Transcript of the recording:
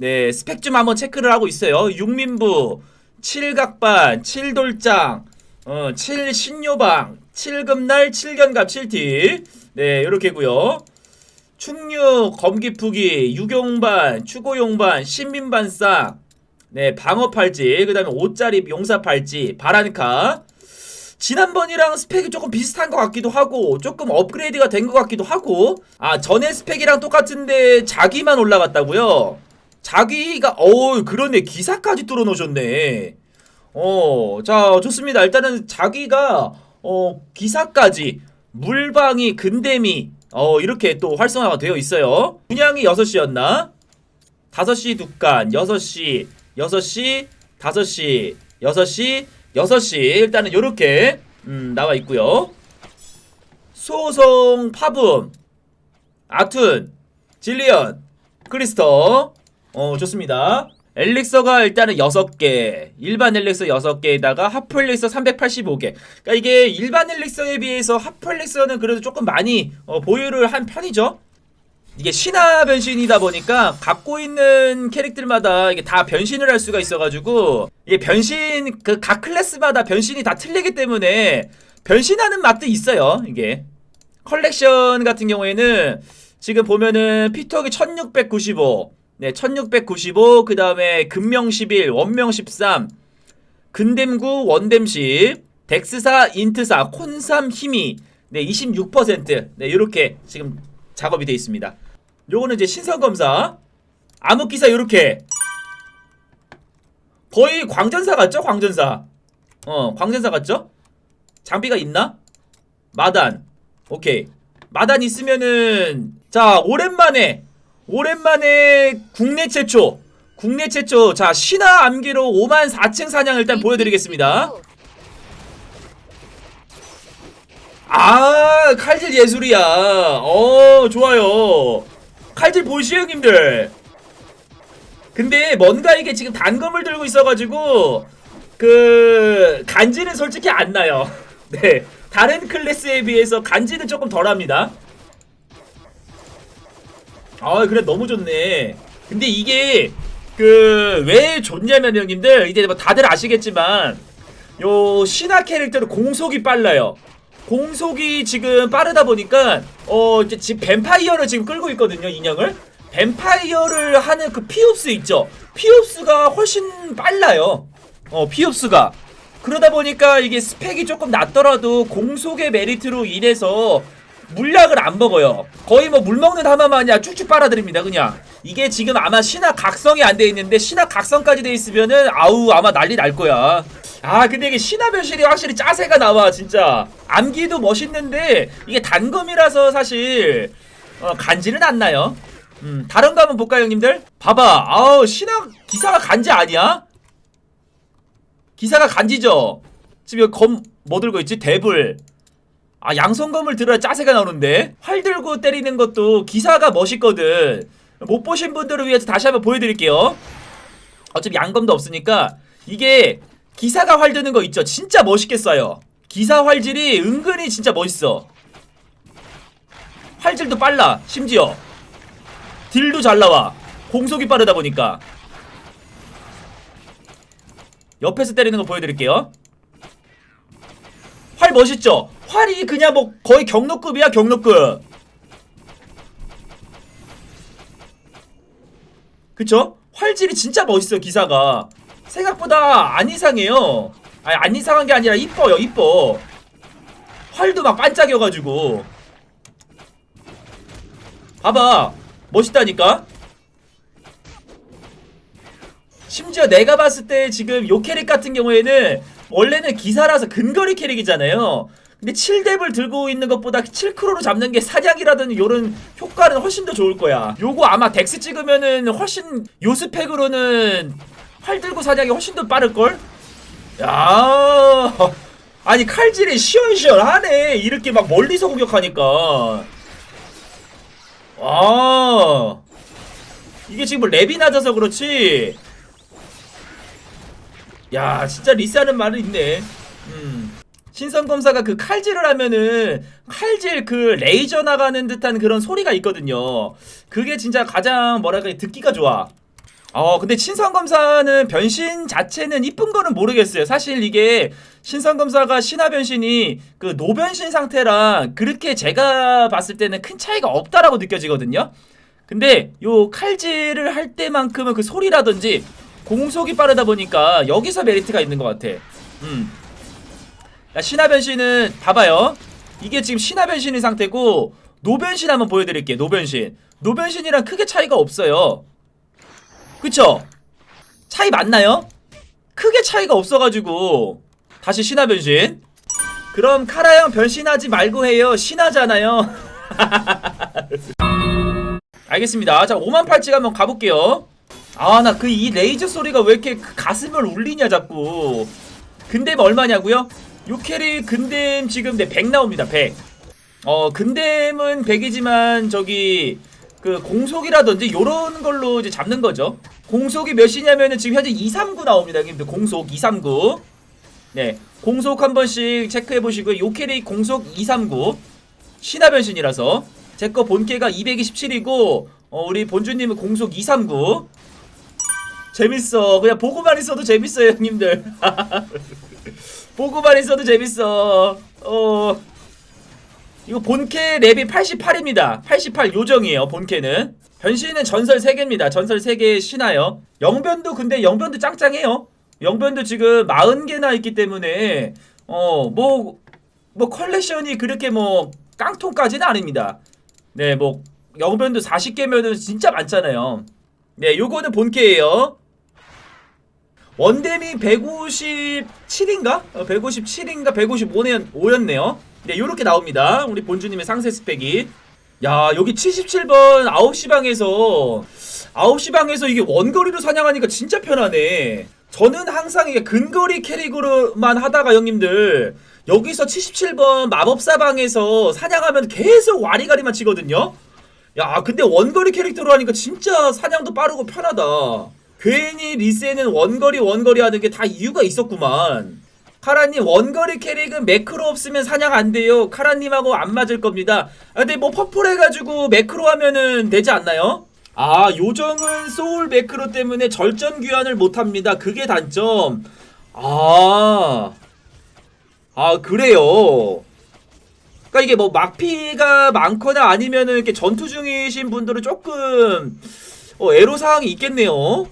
네, 스펙 좀 한번 체크를 하고 있어요. 육민부, 7각반, 7돌장, 어, 7신요방, 7금날, 7견갑, 7티. 네, 요렇게고요. 충육, 검기푸기, 유경반, 추고용반, 신민반상, 네, 방어팔찌, 그 다음에 옷자리 용사팔찌, 바란카. 지난번이랑 스펙이 조금 비슷한 것 같기도 하고, 조금 업그레이드가 된 것 같기도 하고, 아, 전에 스펙이랑 똑같은데 자기만 올라갔다고요? 자기가, 어우, 그러네. 기사까지 뚫어놓으셨네. 어, 자, 좋습니다. 일단은 자기가, 어, 기사까지, 물방이, 근데미, 어, 이렇게 또 활성화가 되어 있어요. 분양이 6시였나? 5시 두간, 6시, 6시, 5시, 6시, 6시. 일단은 요렇게, 음, 나와 있고요. 소송, 파붐, 아툰, 질리언, 크리스터. 어, 좋습니다. 엘릭서가 일단은 6개, 일반 엘릭서 6개에다가 하프 엘릭서 385개. 그러니까 이게 일반 엘릭서에 비해서 하프 엘릭서는 그래도 조금 많이 어, 보유를 한 편이죠. 이게 신화 변신이다 보니까 갖고 있는 캐릭들마다 이게 다 변신을 할 수가 있어가지고 이게 변신 그 각 클래스마다 변신이 다 틀리기 때문에 변신하는 맛도 있어요. 이게 컬렉션 같은 경우에는 지금 보면은 피터기 1695, 네 1695, 그 다음에 금명 11, 원명 13, 근댐 9, 원댐 10, 덱스사, 인트사, 콘삼, 힘이 네 26%, 네 이렇게 지금 작업이 되어 있습니다. 요거는 이제 신선 검사, 암흑 기사 요렇게 거의 광전사 같죠? 광전사. 어, 광전사 같죠? 장비가 있나? 마단. 오케이. 마단 있으면은 자, 오랜만에 오랜만에 국내 최초 국내 최초 자, 신화 암기로 5만 4층 사냥 일단 보여 드리겠습니다. 아, 칼질 예술이야. 어, 좋아요. 칼질 보시요, 형님들. 근데 뭔가 이게 지금 단검을 들고 있어가지고 그 간지는 솔직히 안 나요. 네, 다른 클래스에 비해서 간지는 조금 덜합니다. 아, 그래 너무 좋네. 근데 이게 그 왜 좋냐면 형님들 이제 뭐 다들 아시겠지만 요 신화 캐릭터는 공속이 빨라요. 공속이 지금 빠르다 보니까 어 이제 지금 뱀파이어를 지금 끌고 있거든요 인형을 뱀파이어를 하는 그 피옵스 있죠 피옵스가 훨씬 빨라요 어 피옵스가 그러다 보니까 이게 스펙이 조금 낮더라도 공속의 메리트로 인해서 물약을 안 먹어요. 거의 뭐 물 먹는 하마 마냥 쭉쭉 빨아들입니다 그냥. 이게 지금 아마 신화 각성이 안 돼 있는데 신화 각성까지 돼 있으면은 아우 아마 난리 날 거야. 아 근데 이게 신화 변신이 확실히 짜세가 나와 진짜. 암기도 멋있는데 이게 단검이라서 사실 어, 간지는 안 나요? 음 다른 거 한번 볼까요 형님들? 봐봐. 아우 신화 기사가 간지 아니야? 기사가 간지죠? 지금 검뭐 들고 있지? 대불 아 양손검을 들어야 짜세가 나오는데? 활 들고 때리는 것도 기사가 멋있거든. 못 보신 분들을 위해서 다시 한번 보여드릴게요. 어차피 양검도 없으니까 이게 기사가 활 드는 거 있죠? 진짜 멋있게 쏴요. 기사 활질이 은근히 진짜 멋있어. 활질도 빨라 심지어. 딜도 잘 나와. 공속이 빠르다 보니까. 옆에서 때리는 거 보여드릴게요 활 멋있죠? 활이 그냥 뭐 거의 경로급이야 경로급. 그쵸? 활질이 진짜 멋있어요 기사가. 생각보다 안 이상해요. 아니 안 이상한 게 아니라 이뻐요 이뻐. 활도 막 반짝여가지고. 봐봐. 멋있다니까? 심지어 내가 봤을 때 지금 요 캐릭 같은 경우에는 원래는 기사라서 근거리 캐릭이잖아요. 근데 7렙을 들고 있는 것보다 7크로로 잡는 게 사냥이라든 요런 효과는 훨씬 더 좋을 거야. 요거 아마 덱스 찍으면은 훨씬 요 스펙으로는 활 들고 사냥이 훨씬 더 빠를걸? 야. 아니 칼질이 시원시원하네. 이렇게 막 멀리서 공격하니까. 아 이게 지금 뭐 랩이 낮아서 그렇지 야 진짜 리스하는 말은 있네 음 신선검사가 그 칼질을 하면은 칼질 그 레이저 나가는 듯한 그런 소리가 있거든요 그게 진짜 가장 뭐랄까 듣기가 좋아 어, 근데 신성검사는 변신 자체는 이쁜 거는 모르겠어요. 사실 이게 신성검사가 신화 변신이 그 노변신 상태랑 그렇게 제가 봤을 때는 큰 차이가 없다라고 느껴지거든요. 근데 요 칼질을 할 때만큼은 그 소리라든지 공속이 빠르다 보니까 여기서 메리트가 있는 것 같아. 음. 야, 신화 변신은 봐봐요. 이게 지금 신화 변신인 상태고 노변신 한번 보여드릴게요. 노변신. 노변신이랑 크게 차이가 없어요. 그쵸? 차이 맞나요? 크게 차이가 없어가지고 다시 신화 변신. 그럼 카라 형 변신하지 말고 해요. 신하잖아요. 알겠습니다. 자, 5만 팔찌 한번 가볼게요. 아, 나 그 이 레이저 소리가 왜 이렇게 그 가슴을 울리냐, 자꾸. 근댐 얼마냐고요? 요 캐리 근댐 지금 네, 100 나옵니다, 100. 어, 근댐은 100이지만 저기 그 공속이라든지 요런 걸로 이제 잡는 거죠. 공속이 몇이냐면은 지금 현재 239 나옵니다. 공속 239. 네. 공속 한 번씩 체크해 보시고요. 요 캐리 공속 239. 신화 변신이라서 제 거 본캐가 227이고 어, 우리 본주님은 공속 239. 재밌어. 그냥 보고만 있어도 재밌어요, 형님들. 보고만 있어도 재밌어. 어. 이거 본캐 랩이 88입니다. 88 요정이에요, 본캐는. 변신은 전설 3개입니다. 전설 3개 신화요. 영변도 근데 영변도 짱짱해요. 영변도 지금 40개나 있기 때문에 어, 뭐, 뭐 컬렉션이 그렇게 뭐 깡통까지는 아닙니다. 네, 뭐 영변도 40개면은 진짜 많잖아요. 네, 요거는 본캐예요. 원댐이 157인가? 157인가 155년 5였네요. 네, 요렇게 나옵니다. 우리 본주님의 상세 스펙이. 야, 여기 77번 9시 방에서 9시 방에서 이게 원거리로 사냥하니까 진짜 편하네. 저는 항상 이게 근거리 캐릭으로만 하다가 형님들 여기서 77번 마법사 방에서 사냥하면 계속 와리가리만 치거든요. 야, 근데 원거리 캐릭터로 하니까 진짜 사냥도 빠르고 편하다. 괜히 리세는 원거리 원거리 하는 게 다 이유가 있었구만. 카라님 원거리 캐릭은 매크로 없으면 사냥 안 돼요. 카라님하고 안 맞을 겁니다. 아, 근데 뭐 퍼플 해가지고 매크로 하면은 되지 않나요? 아 요정은 소울 매크로 때문에 절전 귀환을 못합니다. 그게 단점. 아, 아 그래요. 그러니까 이게 뭐 막피가 많거나 아니면은 이렇게 전투 중이신 분들은 조금 어, 애로 사항이 있겠네요.